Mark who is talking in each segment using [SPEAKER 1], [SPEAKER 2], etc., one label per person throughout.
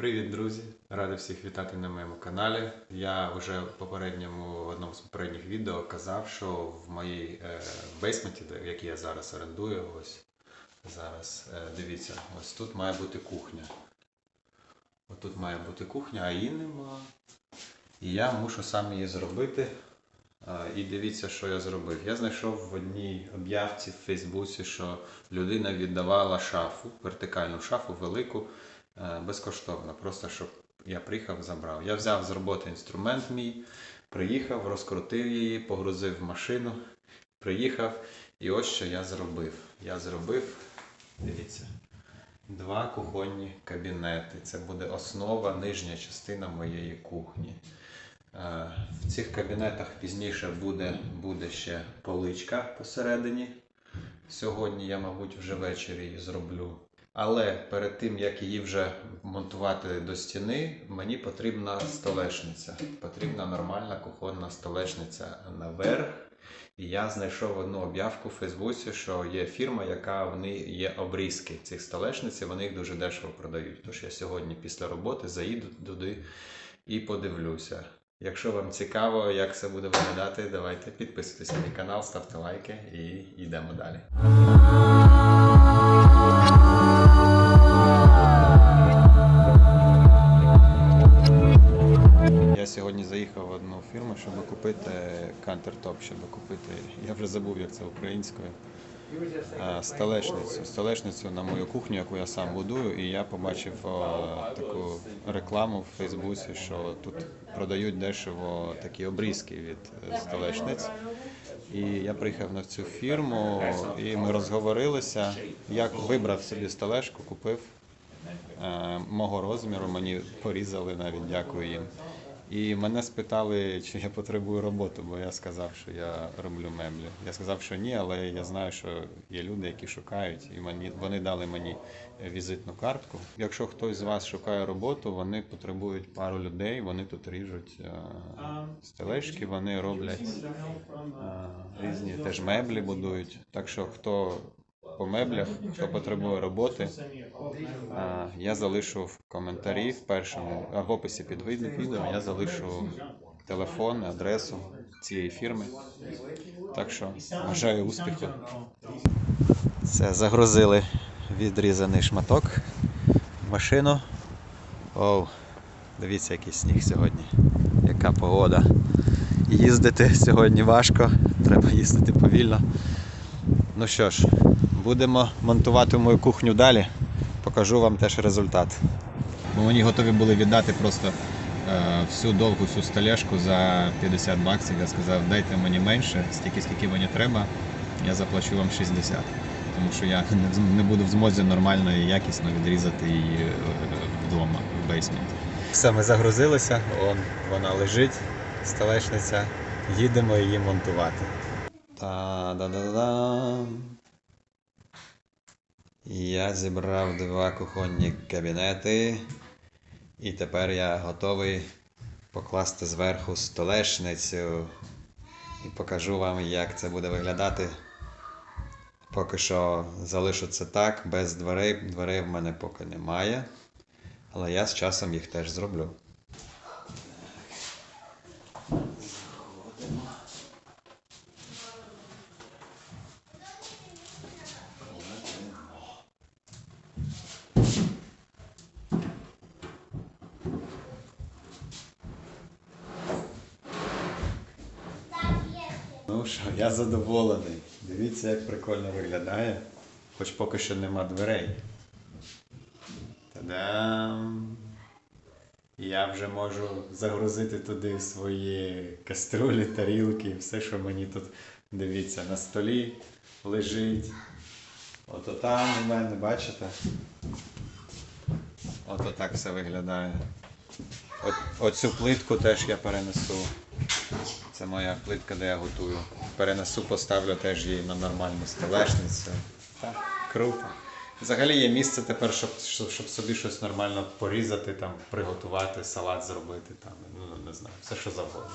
[SPEAKER 1] Привіт, друзі! Радий всіх вітати на моєму каналі. Я вже в попередньому в одному з попередніх відео казав, що в моїй е, бейсменті, де- який я зараз орендую, ось зараз е, дивіться, ось тут має бути кухня. Ось тут має бути кухня, а її нема. І я мушу сам її зробити. І дивіться, що я зробив. Я знайшов в одній об'явці в Фейсбуці, що людина віддавала шафу, вертикальну шафу велику, безкоштовно. Просто щоб я приїхав, забрав. Я взяв з роботи інструмент мій, приїхав, розкрутив її, погрузив в машину, приїхав. І ось що я зробив. Я зробив, дивіться, два кухонні кабінети. Це буде основа, нижня частина моєї кухні. Е, В цих кабінетах пізніше буде, буде ще поличка посередині. Сьогодні я, мабуть, вже ввечері її зроблю. Але перед тим, як її вже монтувати до стіни, мені потрібна столешниця. Потрібна нормальна кухонна столешниця наверх. І я знайшов одну об'явку в Фейсбуці, що є фірма, яка в неї є обрізки цих столешниць, і вони їх дуже дешево продають. Тож я сьогодні після роботи заїду туди і подивлюся. Якщо вам цікаво, як це буде виглядати, давайте підписуйтесь на мій канал, ставте лайки і йдемо далі. Сьогодні заїхав в одну фірму, щоб купити кантертоп, щоб купити. Я вже забув, як це українською. Столешницю. Столешницю на мою кухню, яку я сам будую, і я побачив таку рекламу в Фейсбуці, що тут продають дешево такі обрізки від е, столешниць. І я приїхав на цю фірму, і ми розговорилися. Я вибрав собі столешку, купив е, мого розміру, мені порізали навіть, дякую їм. І мене спитали, чи я потребую роботу, бо я сказав, що я роблю меблі. Я сказав, що ні, але я знаю, що є люди, які шукають, і мені вони дали мені візитну картку. Якщо хтось з вас шукає роботу, вони потребують пару людей, вони тут ріжуть е, стележки, вони роблять е, різні теж меблі будують. Так що хто по меблях, хто потребує роботи, Я залишу в коментарі в першому, в описі під від- відео я залишу телефон, адресу цієї фірми. Так що бажаю успіху. Все, загрузили відрізаний шматок в машину. Оу, дивіться, який сніг сьогодні. Яка погода. Їздити сьогодні важко, треба їздити повільно. Ну що ж, будемо монтувати мою кухню далі. Покажу вам теж результат. Бо мені готові були віддати просто е, всю довгу всю столешку за 50 баксів. Я сказав, дайте мені менше, стільки, скільки мені треба, я заплачу вам 60. Тому що я не, не буду в змозі нормально і якісно відрізати її е, вдома, в бейсменті. Все, ми загрузилися, он вона лежить, столешниця. Їдемо її монтувати. Та-да-да-дам. Я зібрав два кухонні кабінети, і тепер я готовий покласти зверху столешницю і покажу вам, як це буде виглядати. Поки що залишу це так, без дверей. Дверей в мене поки немає, але я з часом їх теж зроблю. Що, я задоволений. Дивіться, як прикольно виглядає. Хоч поки що нема дверей. Та-дам! Я вже можу загрузити туди свої каструлі, тарілки, все, що мені тут дивіться, на столі лежить. Ото там у мене, бачите? Ото так все виглядає. От, оцю плитку теж я перенесу. Це моя плитка, де я готую. Перенесу, поставлю теж її на нормальну столешницю. Так, круто. Взагалі є місце тепер, щоб, щоб, собі щось нормально порізати, там, приготувати, салат зробити, там, ну не знаю, все що завгодно.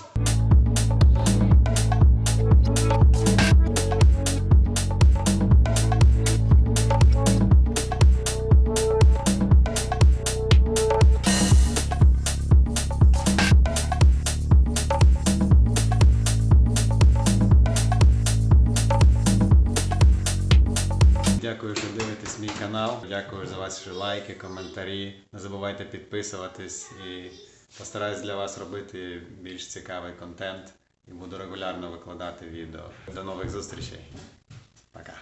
[SPEAKER 1] Канал. Дякую за ваші лайки, коментарі. Не забувайте підписуватись і постараюсь для вас робити більш цікавий контент і буду регулярно викладати відео. До нових зустрічей. Пока.